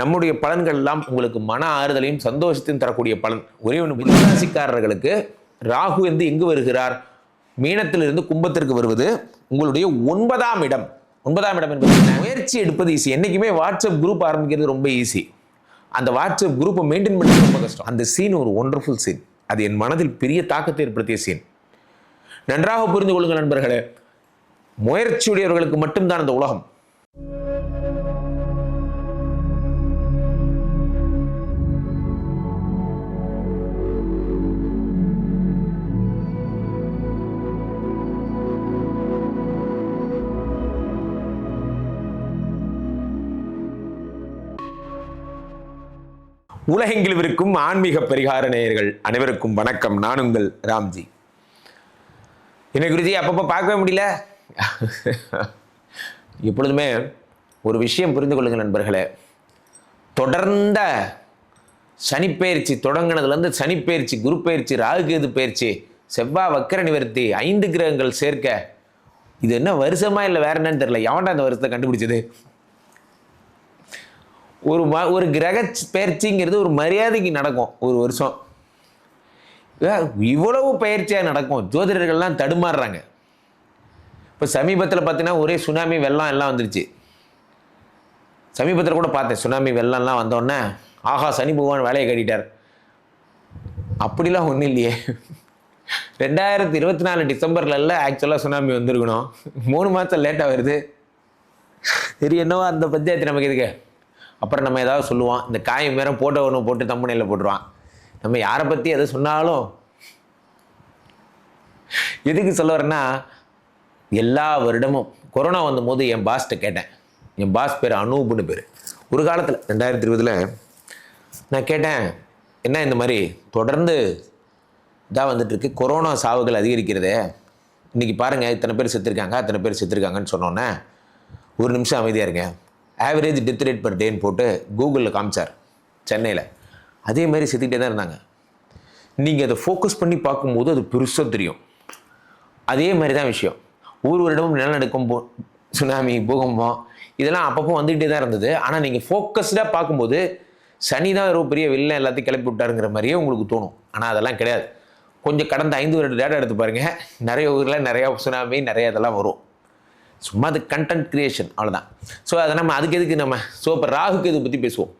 நம்முடைய பலன்கள் எல்லாம் உங்களுக்கு மன ஆறுதலையும் சந்தோஷத்தையும் தரக்கூடிய பலன். ஒரே ஒன்று மிதராசிக்காரர்களுக்கு ராகு வந்து எங்கு வருகிறார்? மீனத்திலிருந்து கும்பத்திற்கு வருவது உங்களுடைய ஒன்பதாம் இடம். ஒன்பதாம் இடம் என்பது முயற்சி எடுப்பது ஈஸி என்றைக்குமே வாட்ஸ்அப் குரூப் ஆரம்பிக்கிறது ரொம்ப ஈஸி அந்த வாட்ஸ்அப் குரூப்பை மெயின்டைன் பண்ணுறது ரொம்ப கஷ்டம். அந்த சீன் ஒரு ஒண்டர்ஃபுல் சீன் அது என் மனதில் பெரிய தாக்கத்தை ஏற்படுத்திய சீன் நன்றாக புரிந்து கொள்ளுங்கள் நண்பர்களே. முயற்சியுடையவர்களுக்கு மட்டும்தான் அந்த உலகம். உலகெங்கிலும் இருக்கும் ஆன்மீக பரிகார நேயர்கள் அனைவருக்கும் வணக்கம். நான் உங்கள் ராம்ஜி. என்ன குருஜி அப்பப்போ பார்க்கவே முடியல. எப்பொழுதுமே ஒரு விஷயம் புரிந்து கொள்ளுங்கள் நண்பர்களே. தொடர்ந்த சனிப்பெயர்ச்சி தொடங்கினதுலேருந்து சனிப்பெயர்ச்சி குரு பயிற்சி ராகுகேது பயிற்சி செவ்வாய் வக்கர நிவர்த்தி ஐந்து கிரகங்கள் சேர்க்க இது என்ன வருஷமா இல்லை வேற என்னன்னு தெரியல. எவன்டா அந்த வருஷத்தை கண்டுபிடிச்சது? ஒரு ம ஒரு கிரக பயிற்சிங்கிறது ஒரு மரியாதைக்கு நடக்கும். ஒரு வருஷம். இவ்வளவு பயிற்சியாக நடக்கும். ஜோதிடர்கள்லாம் தடுமாறுறாங்க. இப்போ சமீபத்தில் பார்த்தீங்கன்னா ஒரே சுனாமி வெள்ளம் எல்லாம் வந்துருச்சு. சமீபத்தில் கூட பார்த்தேன். சுனாமி வெள்ளம்லாம் வந்தோடனே ஆஹா சனி பகவான் வேலையை கட்டிட்டார். அப்படிலாம் ஒன்றும் இல்லையே. ரெண்டாயிரத்தி இருபத்தி நாலு டிசம்பர்லல்ல ஆக்சுவலாக சுனாமி வந்திருக்கணும். மூணு மாதம் லேட்டாக வருது. சரி என்னவோ அந்த பஞ்சாயத்து நமக்கு எதுக்கு அப்புறம் நம்ம ஏதாவது சொல்லுவோம் இந்த காயம் வேற போட்டோ ஒன்று போட்டு தம்பனையில் போட்டுருவான். நம்ம யாரை பற்றி எதை சொன்னாலும் எதுக்கு சொல்ல வரேன்னா எல்லா வருடமும் கொரோனா வந்தபோது என் பாஸ்கிட்ட கேட்டேன். என் பாஸ் பேர் அனூப்னு பேர். ஒரு காலத்தில் ரெண்டாயிரத்தி இருபதில் நான் கேட்டேன் என்ன இந்த மாதிரி தொடர்ந்து இதாக வந்துட்டுருக்கு? கொரோனா சாவுகள் அதிகரிக்கிறதே. இன்றைக்கி பாருங்கள் இத்தனை பேர் செத்துருக்காங்க அத்தனை பேர் செத்துருக்காங்கன்னு சொன்னோன்னே ஒரு நிமிஷம் அமைதியாக இருங்க. ஆவரேஜ் டெத் ரேட் பர் டேன்னு போட்டு கூகுளில் காமிச்சார் சென்னையில். அதே மாதிரி செத்துக்கிட்டே தான் இருந்தாங்க. நீங்கள் அதை ஃபோக்கஸ் பண்ணி பார்க்கும்போது அது பெருசாக தெரியும். அதே மாதிரி தான் விஷயம். ஊர் வருடமும் நிலநடுக்கம் போ சுனாமி பூகம்பம் இதெல்லாம் அப்பப்போ வந்துகிட்டே தான் இருந்தது. ஆனால் நீங்கள் ஃபோக்கஸ்டாக பார்க்கும்போது சனி தான் ஒரு பெரிய வில்லன் எல்லாத்தையும் கிளப்பி விட்டாருங்கிற மாதிரியே உங்களுக்கு தோணும். ஆனால் அதெல்லாம் கிடையாது. கொஞ்சம் கடந்த ஐந்து வருட டேட்டா எடுத்து பாருங்கள் நிறைய ஊரில் நிறையா சுனாமி நிறைய இதெல்லாம் வரும். சும்மா அது கண்டென்ட் கிரியேஷன் அவ்வளோதான் ஸோ அதை நம்ம அதுக்கு எதுக்கு நம்ம ஸோ இப்போ ராகு கேது பற்றி பேசுவோம்.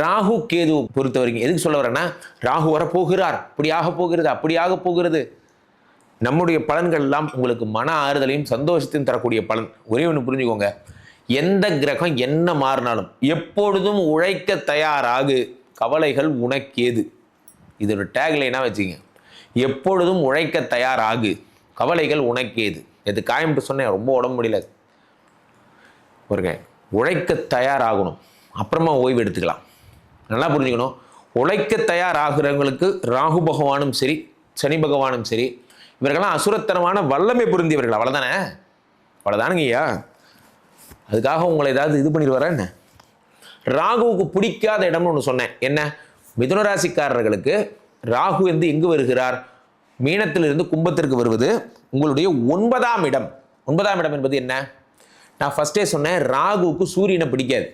ராகு கேது பொறுத்த வரைக்கும் எதுக்கு சொல்ல வரேன்னா ராகு வரப்போகிறார். இப்படி ஆக போகிறது அப்படி ஆக போகிறது. நம்முடைய பலன்கள் எல்லாம் உங்களுக்கு மன ஆறுதலையும் சந்தோஷத்தையும் தரக்கூடிய பலன். ஒரே ஒன்று புரிஞ்சுக்கோங்க. எந்த கிரகம் என்ன மாறினாலும் எப்பொழுதும் உழைக்க தயாராகு. கவலைகள் உனக்கேது. இது ஒரு டேக்லைனாக வச்சுங்க எப்பொழுதும் உழைக்க தயாராகு. கவலைகள் உனக்கேது. எது காயம்ட்டு சொன்னேன் ரொம்ப உடம்பு முடியல. பாருங்க உழைக்க தயாராகணும். அப்புறமா ஓய்வு எடுத்துக்கலாம். நல்லா புரிஞ்சுக்கணும். உழைக்க தயாராகிறவங்களுக்கு ராகு பகவானும் சரி சனி பகவானும் சரி இவர்கள்லாம் அசுரத்தனமான வல்லமை புரிந்தியவர்கள். அவ்வளோதானே அவ்வளோதானுங்க ஐயா. அதுக்காக உங்களை ஏதாவது இது பண்ணிட்டு என்ன? ராகுவுக்கு பிடிக்காத இடம்னு ஒன்று சொன்னேன். என்ன? மிதுனராசிக்காரர்களுக்கு ராகு வந்து எங்கு வருகிறார்? மீனத்திலிருந்து கும்பத்திற்கு வருவது உங்களுடைய ஒன்பதாம் இடம். ஒன்பதாம் இடம் என்பது என்ன? நான் ஃபர்ஸ்டே சொன்னேன் ராகுவுக்கு சூரியனை பிடிக்காது.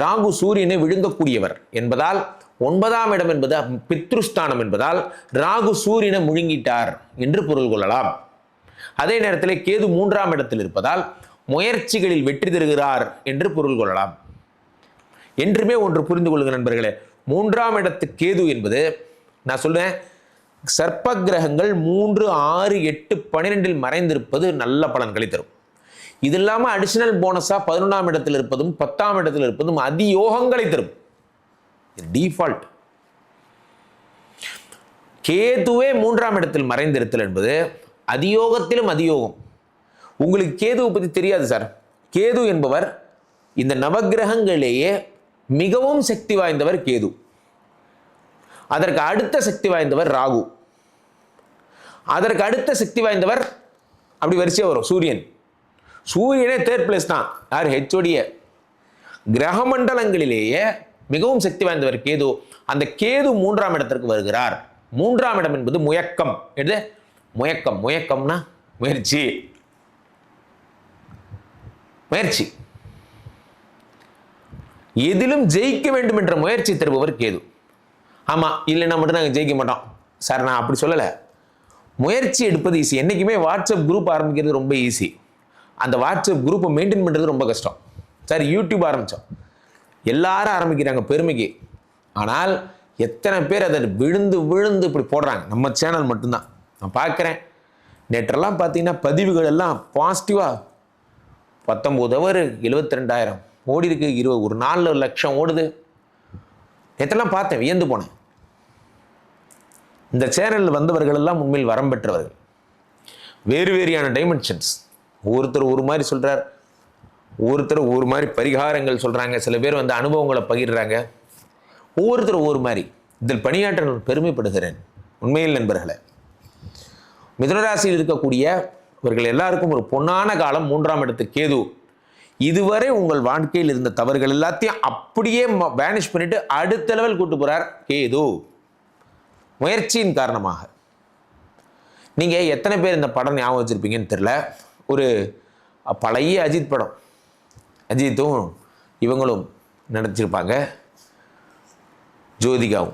ராகு சூரியனை விழுங்கக்கூடியவர் என்பதால் ஒன்பதாம் இடம் என்பது பித்ருஸ்தானம் என்பதால் ராகு சூரியனை முழுங்கிட்டார் என்று பொருள் கொள்ளலாம். அதே நேரத்தில் கேது மூன்றாம் இடத்தில் இருப்பதால் முயற்சிகளில் வெற்றி தருகிறார் என்று பொருள் கொள்ளலாம். என்றுமே ஒன்று புரிந்து கொள்ளுங்க நண்பர்களே மூன்றாம் இடத்து கேது என்பது நான் சொல்றேன் சர்ப்ப கிரகங்கள் மூன்று ஆறு எட்டு பன்னிரெண்டில் மறைந்திருப்பது நல்ல பலன்களை தரும். இது இல்லாமல் அடிஷனல் போனஸாக பதினொன்றாம் இடத்தில் இருப்பதும் பத்தாம் இடத்தில் இருப்பதும் அதியோகங்களை தரும். டிஃபால்ட் கேதுவே மூன்றாம் இடத்தில் மறைந்திருத்தல் என்பது அதியோகத்திலும் அதியோகம். உங்களுக்கு கேதுவை பற்றி தெரியாது சார். கேது என்பவர் இந்த நவக்கிரகங்களிலேயே மிகவும் சக்தி வாய்ந்தவர் கேது. அதற்கு அடுத்த சக்தி வாய்ந்தவர் ராகு. அதற்கு அடுத்த சக்தி வாய்ந்தவர் அப்படி வரிசையாக வரும் சூரியன். சூரியனே தேர்ட் பிளேஸ் தான். யார்? ஹெச்ஓடிய கிரக மண்டலங்களிலேயே மிகவும் சக்தி வாய்ந்தவர் கேது. அந்த கேது மூன்றாம் இடத்திற்கு வருகிறார். மூன்றாம் இடம் என்பது முயக்கம். எது முயக்கம். முயக்கம்னா முயற்சி. முயற்சி. எதிலும் ஜெயிக்க வேண்டும் என்ற முயற்சி தருபவர் கேது. ஆமாம் இல்லைன்னா மட்டும் நாங்கள் ஜெயிக்க மாட்டோம். சார் நான் அப்படி சொல்லலை. முயற்சி எடுப்பது ஈஸி என்றைக்குமே வாட்ஸ்அப் குரூப் ஆரம்பிக்கிறது ரொம்ப ஈஸி அந்த வாட்ஸ்அப் குரூப்பை மெயின்டைன் பண்ணுறது ரொம்ப கஷ்டம். சார் யூடியூப் ஆரம்பித்தோம் எல்லாரும் ஆரம்பிக்கிறாங்க பெருமைக்கு. ஆனால் எத்தனை பேர் அதை விழுந்து விழுந்து இப்படி போடுறாங்க? நம்ம சேனல் மட்டும்தான். நான் பார்க்குறேன். நேற்றெல்லாம் பார்த்தீங்கன்னா பதிவுகள் எல்லாம் பாசிட்டிவாக பத்தொம்போது அவர் எழுபத்தி ரெண்டாயிரம் ஓடி இருக்கு இருபது. ஒரு நாலு லட்சம் ஓடுது. நேற்றெல்லாம் பார்த்தேன் வியந்து போனேன். இந்த சேனலில் வந்தவர்கள் எல்லாம் உண்மையில் வரம் பெற்றவர்கள். வேறு வேறையான டைமென்ஷன்ஸ் ஒருத்தர் ஒரு மாதிரி சொல்கிறார் ஒருத்தர் ஒரு மாதிரி பரிகாரங்கள் சொல்கிறாங்க சில பேர் வந்து அனுபவங்களை பகிர்றாங்க. ஒவ்வொருத்தர் ஒவ்வொரு மாதிரி. இதில் பணியாற்ற நான் பெருமைப்படுகிறேன். உண்மையில் நண்பர்களே மிதனராசியில் இருக்கக்கூடிய இவர்கள் எல்லாருக்கும் ஒரு பொன்னான காலம் மூன்றாம் இடத்து கேது. இதுவரை உங்கள் வாழ்க்கையில் இருந்த தவறுகள் எல்லாத்தையும் அப்படியே பேனிஷ் பண்ணிட்டு அடுத்த லெவல் கூட்டு போகிறார் கேது. முயற்சியின் காரணமாக. நீங்கள் எத்தனை பேர் இந்த படம் ஞாபகம் வச்சுருப்பீங்கன்னு தெரில ஒரு பழைய அஜித் படம். அஜித்தும் இவங்களும் நடிச்சிருப்பாங்க. ஜோதிகாவும்.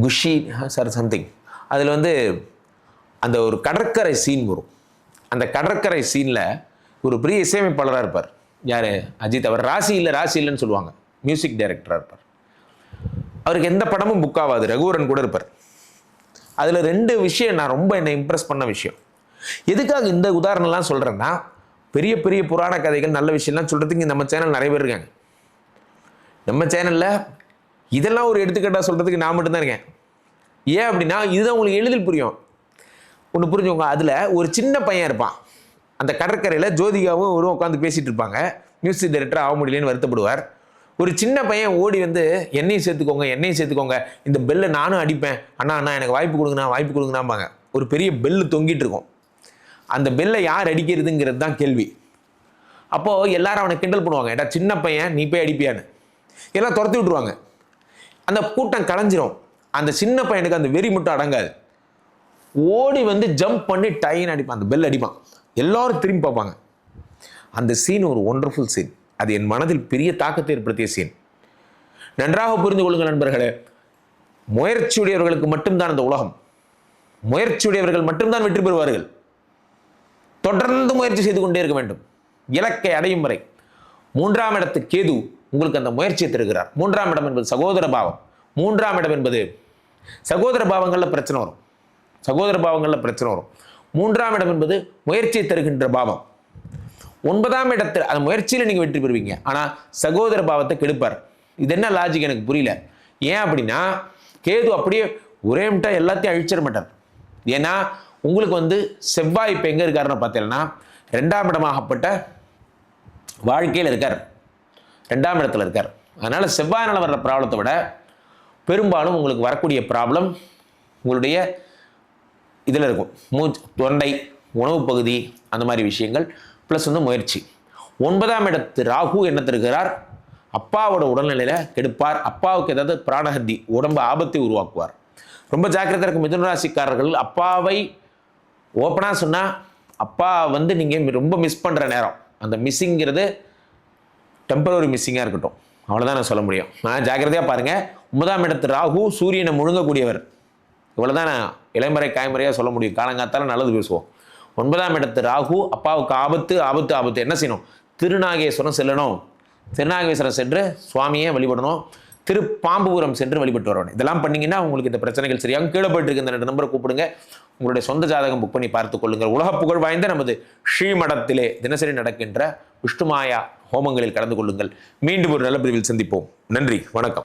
குஷி சார் சம்திங் அதில் வந்து அந்த ஒரு கடற்கரை சீன் வரும். அந்த கடற்கரை சீனில் ஒரு பெரிய இசையமைப்பாளராக இருப்பார். யார்? அஜித். அவர் ராசி இல்லை ராசி இல்லைன்னு சொல்லுவாங்க. மியூசிக் டைரக்டராக இருப்பார். அவருக்கு எந்த படமும் புக் ஆகாது. ரகுவரன் கூட இருப்பார். அதில் ரெண்டு விஷயம் நான் ரொம்ப என்னை இம்ப்ரெஸ் பண்ண விஷயம். எதுக்காக இந்த உதாரணம்லாம் சொல்கிறேன்னா பெரிய பெரிய புராண கதைகள் நல்ல விஷயம்லாம் சொல்கிறதுக்கு நம்ம சேனல் நிறைய பேர் இருக்காங்க. நம்ம சேனலில் இதெல்லாம் ஒரு எடுத்துக்காட்டாக சொல்கிறதுக்கு நான் மட்டும்தான் இருக்கேன். ஏன் அப்படின்னா இதுதான் உங்களுக்கு எளிதில் புரியும். ஒன்று புரிஞ்சுக்கோங்க. அதில் ஒரு சின்ன பையன் இருப்பான். அந்த கடற்கரையில் ஜோதிகாவும் ஒரு உட்காந்து பேசிகிட்டு இருப்பாங்க. மியூசிக் டைரக்டர் ஆக முடியலன்னு வருத்தப்படுவார். ஒரு சின்ன பையன் ஓடி வந்து என்னையும் சேர்த்துக்கோங்க என்னையும் சேர்த்துக்கோங்க. இந்த பெல்லை நானும் அடிப்பேன். அண்ணா அண்ணா எனக்கு வாய்ப்பு கொடுங்கண்ணா வாய்ப்பு கொடுங்கண்ணாம்பாங்க. ஒரு பெரிய பெல்லு தொங்கிட்டு இருக்கும். அந்த பெல்லை யார் அடிக்கிறதுங்கிறது தான் கேள்வி. அப்போது எல்லாரும் அவனை கிண்டல் பண்ணுவாங்க. ஏடா சின்ன பையன் நீ போய் அடிப்பியான்னு. எல்லாம் துரத்தி விட்ருவாங்க அந்த கூட்டம் கலைஞ்சிரும். அந்த சின்ன பையனுக்கு அந்த வெறி மட்டும் அடங்காது. ஓடி வந்து ஜம்ப் பண்ணி டைன் அடிப்பான். அந்த பெல் அடிப்பான். எல்லோரும் திரும்பி பார்ப்பாங்க. அந்த சீன் ஒரு ஒண்டர்ஃபுல் சீன் அது என் மனதில் பெரிய தாக்கத்தை ஏற்படுத்திய சீன் நன்றாக புரிந்து கொள்ளுங்கள் நண்பர்களே முயற்சியுடையவர்களுக்கு மட்டும்தான் அந்த உலகம். முயற்சியுடையவர்கள் மட்டும்தான் வெற்றி பெறுவார்கள். தொடர்ந்து முயற்சி செய்து கொண்டே இருக்க வேண்டும். இலக்கை அடையும் வரை. மூன்றாம் இடத்து கேது உங்களுக்கு அந்த முயற்சியை தருகிறார். மூன்றாம் இடம் என்பது சகோதர பாவம். மூன்றாம் இடம் என்பது சகோதர பாவங்களில் பிரச்சனை வரும். சகோதர பாவங்களில் பிரச்சனை வரும். மூன்றாம் இடம் என்பது முயற்சியை தருகின்ற பாவம். ஒன்பதாம் இடத்தில் அந்த முயற்சியில் நீங்கள் வெற்றி பெறுவீங்க. ஆனால் சகோதர பாவத்தை கெடுப்பார். இது என்ன லாஜிக் எனக்கு புரியல. ஏன் அப்படின்னா கேது அப்படியே ஒரே மிட்டா எல்லாத்தையும் அழிச்சிட மாட்டார். ஏன்னா உங்களுக்கு வந்து செவ்வாய் இப்போ எங்கே இருக்காருன்னு பார்த்தீங்கன்னா ரெண்டாம் இடமாகப்பட்ட வாழ்க்கையில் இருக்கார். ரெண்டாம் இடத்துல இருக்கார். அதனால் செவ்வாயினால் வர்ற ப்ராப்ளத்தை விட பெரும்பாலும் உங்களுக்கு வரக்கூடிய ப்ராப்ளம் உங்களுடைய இதில் இருக்கும். மூச்சு தொண்டை உணவு பகுதி அந்த மாதிரி விஷயங்கள் ப்ளஸ் வந்து முயற்சி. ஒன்பதாம் இடத்து ராகு என்ன தருகிறார்? அப்பாவோட உடல்நிலையில் கெடுப்பார். அப்பாவுக்கு ஏதாவது பிராணஹத்தி உடம்பு ஆபத்தை உருவாக்குவார். ரொம்ப ஜாக்கிரதாக இருக்கும் மிதுன ராசிக்காரர்கள் அப்பாவை ஓப்பனாக சொன்னால் அப்பா வந்து நீங்கள் ரொம்ப மிஸ் பண்ணுற நேரம். அந்த மிஸ்ஸிங்கிறது டெம்பரரி மிஸ்ஸிங்காக இருக்கட்டும். அவ்வளோதான் நான் சொல்ல முடியும். நான் ஜாக்கிரதையாக பாருங்கள் ஒன்பதாம் இடத்து ராகு சூரியனை முழுங்கக்கூடியவர். இவ்வளோதான் நான் இளைமுறை காய்முறையாக சொல்ல முடியும். காலங்காத்தால நல்லது பேசுவோம். ஒன்பதாம் இடத்து ராகு அப்பாவுக்கு ஆபத்து ஆபத்து ஆபத்து. என்ன செய்யணும்? திருநாகேஸ்வரம் செல்லணும். திருநாகேஸ்வரம் சென்று சுவாமியை வழிபடணும். திரு பாம்புபுரம் சென்று வழிபட்டு வரணும். இதெல்லாம் பண்ணீங்கன்னா உங்களுக்கு இந்த பிரச்சனைகள் சரியாகும் கீழே போயிட்டு இருக்க. இந்த ரெண்டு நம்பரை கூப்பிடுங்க. உங்களுடைய சொந்த ஜாதகம் புக் பண்ணி பார்த்துக் கொள்ளுங்கள். உலக புகழ் வாய்ந்த நமது ஸ்ரீமடத்திலே தினசரி நடக்கின்ற விஷ்ணுமாயா ஹோமங்களில் கலந்து கொள்ளுங்கள். மீண்டும் ஒரு நல்ல பிரிவில் சந்திப்போம். நன்றி. வணக்கம்.